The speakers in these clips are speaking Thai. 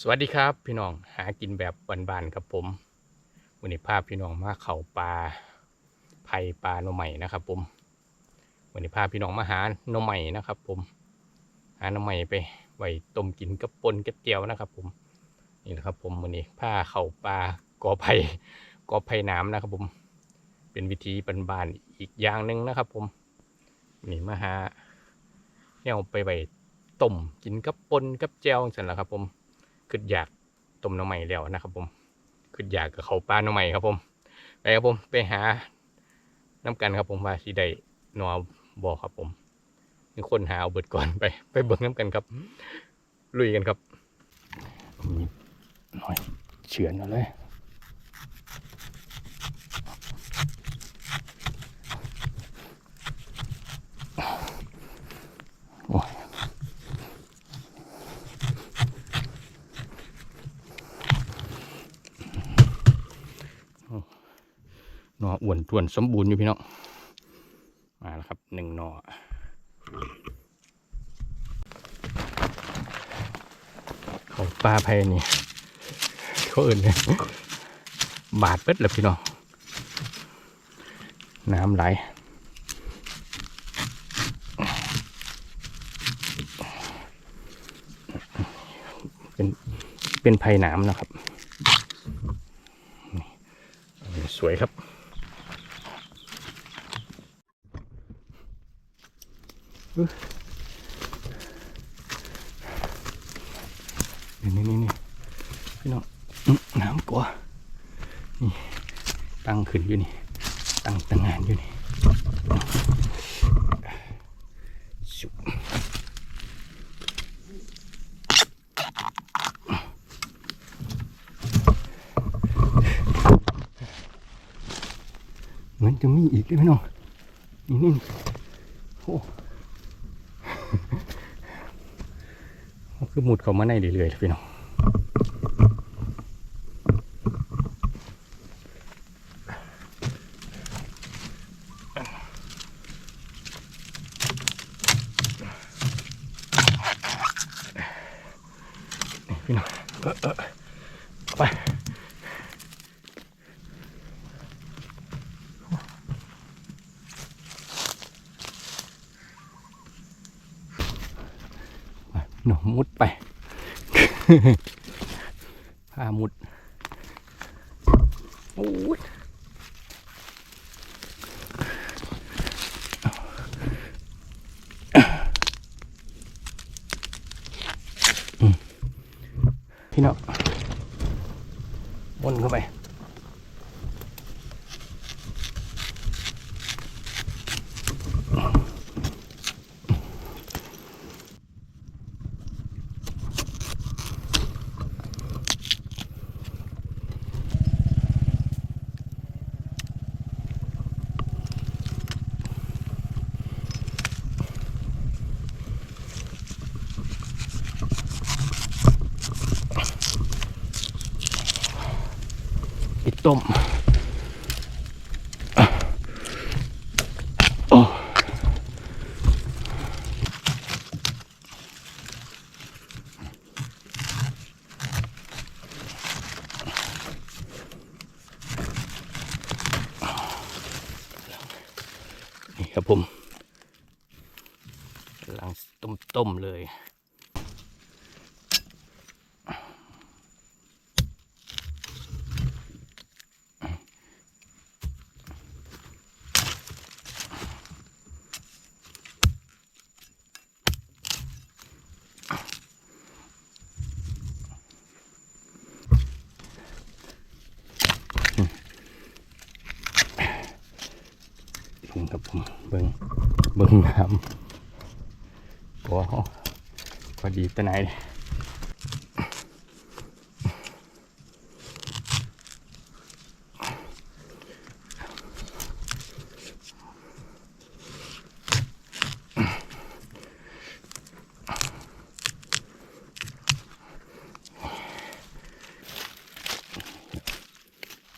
สวัสดีครับพี่น้องหากินแบบบานๆครับผมวันนี้พาพี่น้องมาเข่าปลาไผ่ปลาหน่อใหม่นะครับผมวันนี้พาพี่น้องมาหาหน่อใหม่นะครับ ผม หาหน่อใหม่ไปไว้ต้มกินกับปนกับเจียวนะครับ ผมนี่นะครับ ผมวันนี้พาเข่าปลากอไผ่กอไผ่น้ำนะครับ ผม เป็นวิธีบานๆอีกอย่างหนึ่งนะครับ ผมนี่มาหาเนี่ยไปไว้ต้มกินกับปนกับเจียวจังแหละครับ ผม คืออยากต้มหน้ำใหม่แล้วนะครับ ผมคืออยากกับเขาปลาหน้ำใหม่ครับ ผมไปครับผมไปหาน้ำกันครับ ผมว่าที่ใดหนอบ่อครับ ผมมีคนหาเอาเบิดก่อนไป ไปเบิ่งน้ำกันครับ ลุยกันครับมีหน่อยเฉือนเอาเลย อ้วนทวนสมบูรณ์อยู่พี่น้องมาแล้วครับหนึ่งหนอเขาปลาไพนี่เขาเอื่นเลยบาดเปิดแล้วพี่น้องน้ำไหลเป็นเป็นไผ่น้ำนะครับ สวยครับ นี่นี่นี่นี่พี่น้องน้ำกัวนี่ตั้งขึ้นอยู่นี่ ตั้งตั้งงานอยู่นี่ชุบเหมือนจะมีอีกเลยพี่น้องนี่นี่โอ้ คือหมุดเข้ามาในเรื่อยๆพี่น้องนี่พี่น้องเออเออไปไป หนูมุดไป พามุดโอ้ยพี่น้องวนเข้าไป ปิดต้มโอ้นี่ครับผมกำลังต้มๆเลย นี่ครับผมเบิ้งเบิ้งน้ำว้าวพอดีตะไหนย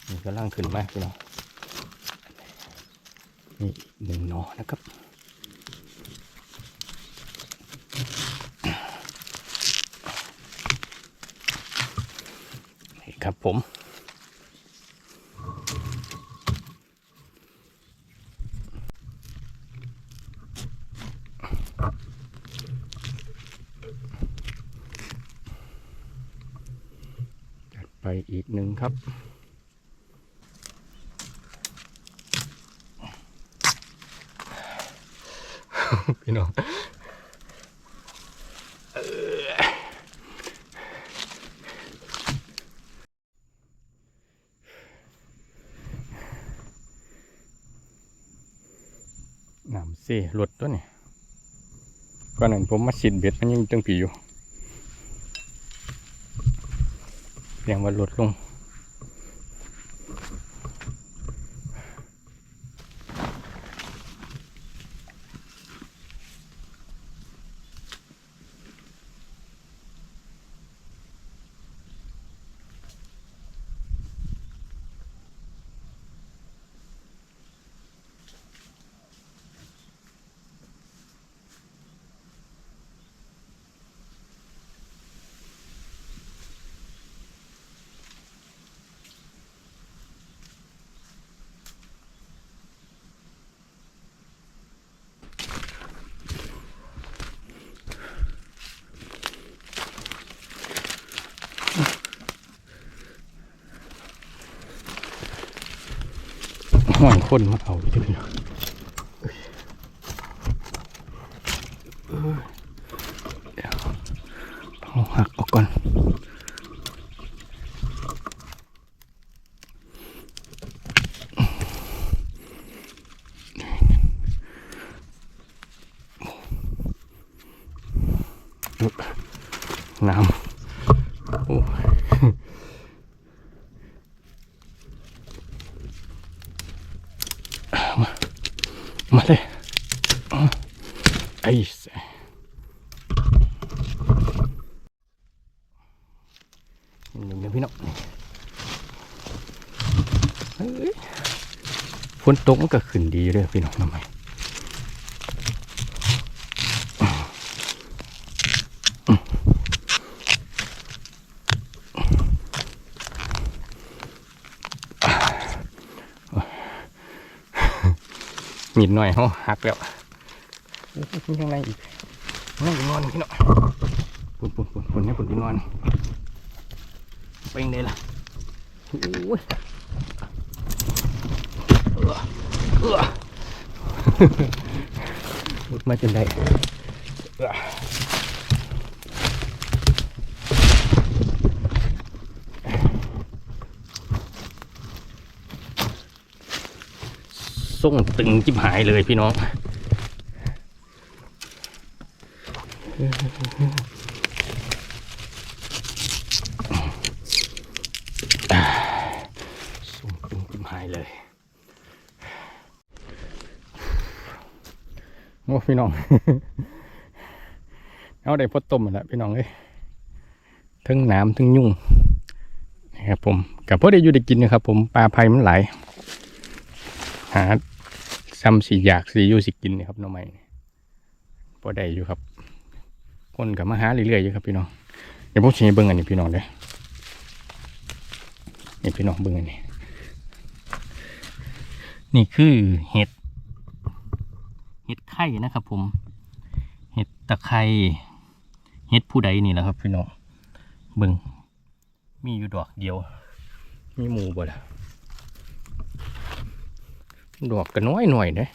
นี่ก็ล่างขึ้นมากพี่น้องนี่หนึ่งหนอนะครับ น ครับ ผม จัดไปอีกหนึ่งครับพี่น้อง น้ำเซ่รถตัวนี่ก่อนนั้นผมมาสิดเบ็ดมันยังจังผีอยู่เรียงว่าลดลง ห่อนคนมาเอาที่นี่เดี๋ยวต้องหักออกก่อนน้ำ มาเลยไอ้เสหนึ่งนะพี่น้องเฮ้ยฝนตกมันก็ขึ้นดีเลยพี่น้องทำไม มีดหน่อยเขาหักแล้วมีข้างในอีกนั่งอยู่นอนพี่เนาะปุ่นปุ่นปุ่นปุ่นเนี่ยปุ่นที่นอนเป็นไงล่ะโอ้ยเอื้อเอื้อมุดมาจนได้เอื้อ ส่งตึงจิบหายเลยพี่น้อง ส่งตึงจิบหายเลย โอ้พี่น้อง เอาได้พดต้มหมดแล้วพี่น้องเอ้ยทั้งน้ำทั้งยุ่งนะครับผมกับพ่อได้อยู่ได้กินนะครับผมปลาไผ่มันไหลหา ซ้ำสีอยากสีอยู่สิกินนี่ครับน้องใหม่พอได้อยู่ครับ คนกับมาหาเรื่อยๆอยู่ครับพี่น้องเดี๋ยวพวกชี้เบิ้งอันนี้พี่น้องเด้อนี่พี่น้องเบิ้งอันนี้ นี่คือเห็ด เห็ดไข่นะครับผม เห็ดตะไคร้เห็ดผู้ใดนี่แหละครับ พี่น้องเบิ้งมีอยู่ดอกเดียว มีหมูบ่ล่ะ ดอกก็น้อยหน่อยเด้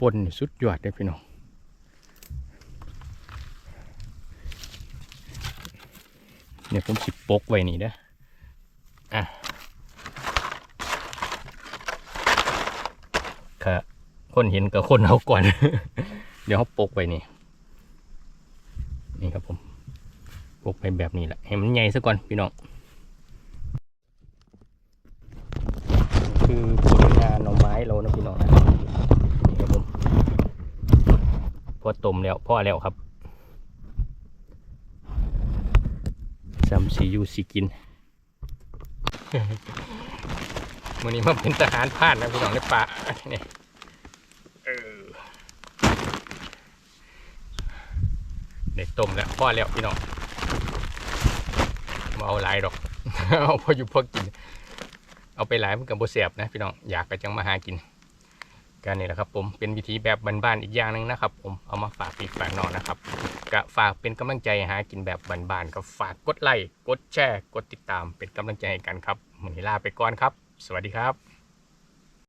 ปนสุดยอดเลยพี่น้องเนี่ยผมสิปกไว้นี่เด้ออะค่ะคนเห็นกับคนเอาก่อน เดี๋ยวเขาปกไว้นี่ นี่ครับผม ปกไปแบบนี้แหละ ให้มันใหญ่ซะก่อนพี่น้อง คือผลงานหน่อไม้เรานะพี่น้องนะนี่ครับผม พอต้มแล้วพ่อแล้วครับซ้ำสีอยู่สีกินวันนี้มาเป็นทหารผ่านนะพี่น้องในป่านี่เออเด็กต้มแล้วพ่อแล้วพี่น้องบ่เอาหลายดอก เอาพออยู่พอกิน เอาไปหลายมันกับโบเสียบนะพี่น้องอยากก็จังมาหากิน กันนี่แหละครับผมเป็นวิธีแบบบ้านๆอีกอย่างหนึงนะครับผมเอามาฝากปีกฝากนอนนะครับก็ฝากเป็นกำลังใจหากินแบบบ้านๆก็ฝากกดไลค์กดแชร์ กดติดตามเป็นกำลังใจให้กันครับมันนี้ลาไปก่อนครับ สวัสดีครับ